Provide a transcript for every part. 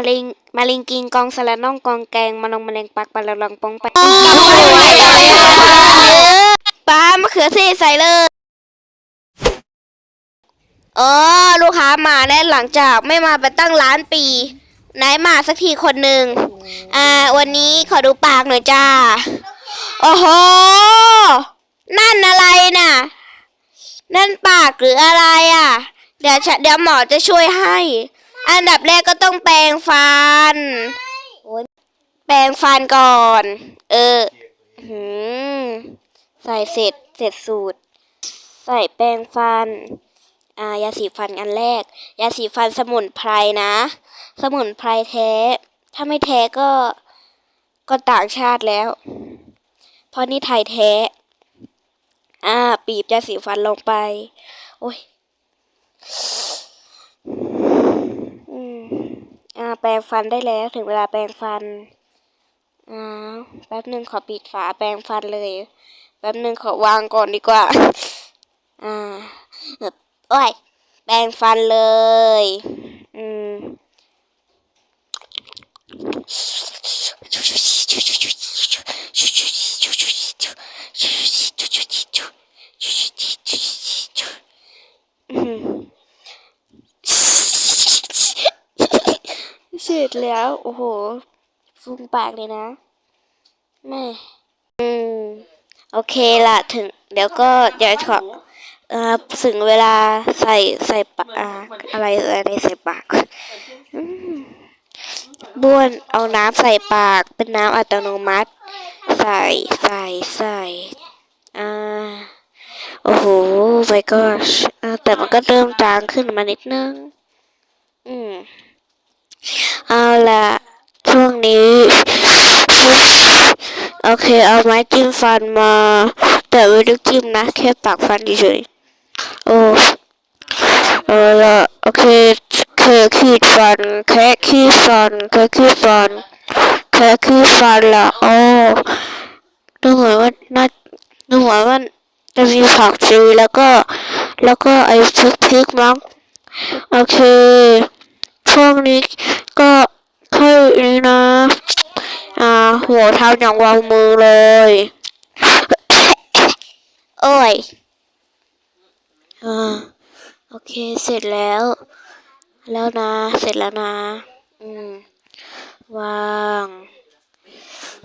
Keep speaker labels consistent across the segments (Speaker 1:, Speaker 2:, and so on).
Speaker 1: มาลิงมาลิงกิงกองสละน่องกองแกงมาลงมาเลงปักปลาละลังปองไปปลามะเขือเทศใส่เลยเออลูกค้ามาแน่หลังจากไม่มาไปตั้งล้านปีไหนมาสักทีคนหนึ่งอ่า วันนี้ขอดูปากหน่อยจ้า โอ้โห นั่นอะไรน่ะ นั่นปากหรืออะไรอะ เดี๋ยวฉันเดี๋ยวหมอจะช่วยให้ อันดับแรกก็ต้องแปรงฟัน แปรงฟันก่อน เออหืมใส่เสร็จเสร็จสูตร ใส่แปรงฟัน อ่ายาสีฟันอันแรก ยาสีฟันสมุนไพรนะ สมุนไพรแท้ ถ้าไม่แท้ก็ ก็ต่างชาติแล้ว เพราะนี่ไทยแท้ อ่า ปีบยาสีฟันลงไป โอ้ยอืมอ่า แปรงฟันได้แล้วถึงเวลาแปรงฟันอ้าแป๊บหนึ่งขอปิดฝาแปรงฟันเลย แป๊บหนึ่งขอวางก่อนดีกว่า อ่าโอ้ยแปรงฟันเลย อืม อืม เสร็จแล้ว โอ้โหฟุ้งปากเลยนะแม่อืม โอเคละถึง เดี๋ยวก็เดี๋ยวขอเอ่อถึงเวลาใส่ใส่ปากอะไรอะไรใส่ปากอืมบ้วนเอาน้ำใส่ปาก เป็นน้ำอัตโนมัติ ใส่ใส่ใส่อ่าโอ้โห my gosh อ่าแต่มันก็เริ่มจางขึ้นมานิดนึง อืม เอาละช่วงนี้ โอเค เอาไม้จิ้มฟันมา แต่ไม่ได้จิ้มนะ แค่ปากฟันเฉยๆโอ้เอาละโอเคเคขีดฟัน แค่ขีดฟัน แค่ขีดฟัน แค่ขีดฟันละโอ้ดูเหมือนว่าน่าดูเหมือนว่าจะมีผักชีแล้วก็ แล้วก็ไอ้พริกพริกมั้งโอเค ช่วงนี้ก็ค่อนี้นะ อ่า หัวเท้าอย่างวางมือเลย โอ้ย อ่า โอเค เสร็จแล้ว แล้วนะ เสร็จแล้วนะ อืม วาง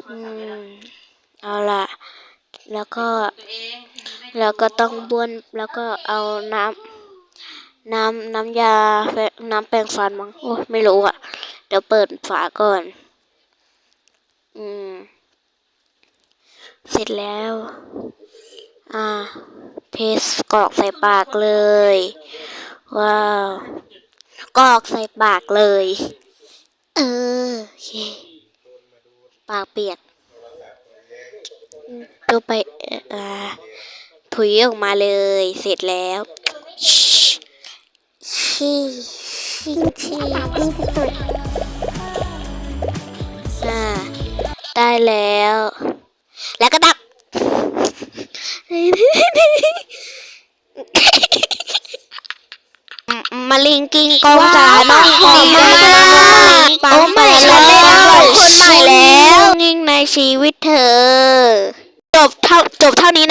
Speaker 1: อืม เอาละแล้วก็ แล้วก็ต้องบ้วน แล้วก็เอาน้ำ น้ำน้ำยาแปรงน้ำแปรงฟันมั้งโอ้ไม่รู้อะเดี๋ยวเปิดฝาก่อน อืม เสร็จแล้ว อ่า เทสกรอกใส่ปากเลย ว้าวกรอกใส่ปากเลย เออโอเคปากเปียกอืมดูไปอ่าถุยออกมาเลย เสร็จแล้ว ชี่ชี่ชี่อ่าได้แล้ว แล้วก็ดับมาลิงกิงกองสาน้องกองมาโอ้ไม่ฉันได้รับคนใหม่แล้วนิ่งในชีวิตเธอ จบเท่าจบเท่านี้นะ